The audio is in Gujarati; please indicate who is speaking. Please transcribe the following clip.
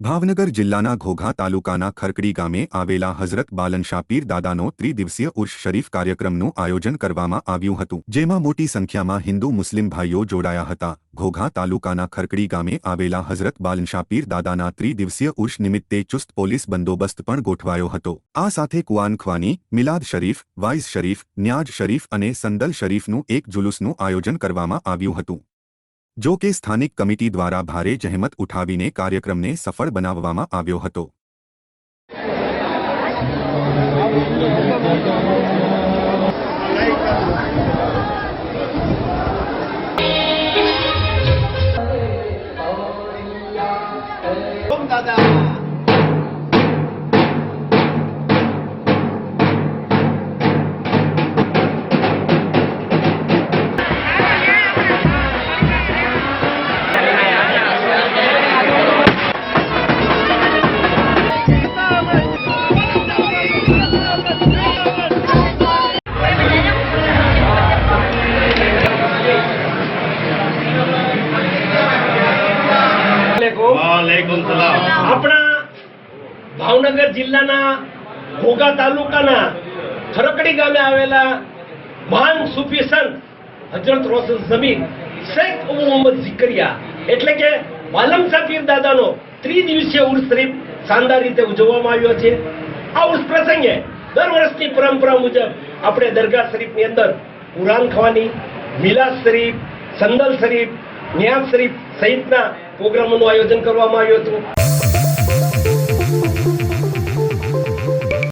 Speaker 1: ભાવનગર જિલ્લાના ઘોઘા તાલુકાના ખરકડી ગામે આવેલા હઝરત બાલનશા પીર દાદાનો ત્રિદિવસીય ઉર્ષ શરીફ કાર્યક્રમનું આયોજન કરવામાં આવ્યું હતું, જેમાં મોટી સંખ્યામાં હિન્દુ મુસ્લિમ ભાઈઓ જોડાયા હતા. ઘોઘા તાલુકાના ખરકડી ગામે આવેલા હઝરત બાલનશા પીર દાદાના ત્રિદિવસીય ઉર્ષ નિમિત્તે ચુસ્ત પોલીસ બંદોબસ્ત પણ ગોઠવાયો હતો. આ સાથે કુઆન મિલાદ શરીફ, વાઇઝ શરીફ, ન્યાજ શરીફ અને સંદલ શરીફનું એક જુલુસનું આયોજન કરવામાં આવ્યું હતું. જો કે સ્થાનિક કમિટી દ્વારા ભારે જહેમત ઉઠાવીને કાર્યક્રમને સફળ બનાવવામાં આવ્યો હતો.
Speaker 2: દાદા.
Speaker 3: આપણા ભાવનગર જિલ્લાના ઘોઘા તાલુકાના ખરકડી ગામે આવેલા મહાન સૂફી સંત હજરત રોશન જમીન શેખ મોહમ્મદ ઝિકરિયા, એટલે કે વાલમ સાફીર દાદાનો ત્રિદિવસીય ઉર્સ શરીફ શાનદાર રીતે ઉજવવામાં આવ્યો છે. આ ઉર્સ પ્રસંગે દર વર્ષની પરંપરા મુજબ આપણે દરગાહ શરીફની અંદર કુરાન ખવાની, મિલાદ શરીફ, સંદલ શરીફ નિયાઝ શરીફ સહિતના પ્રોગ્રામોનું આયોજન કરવામાં આવ્યું હતું.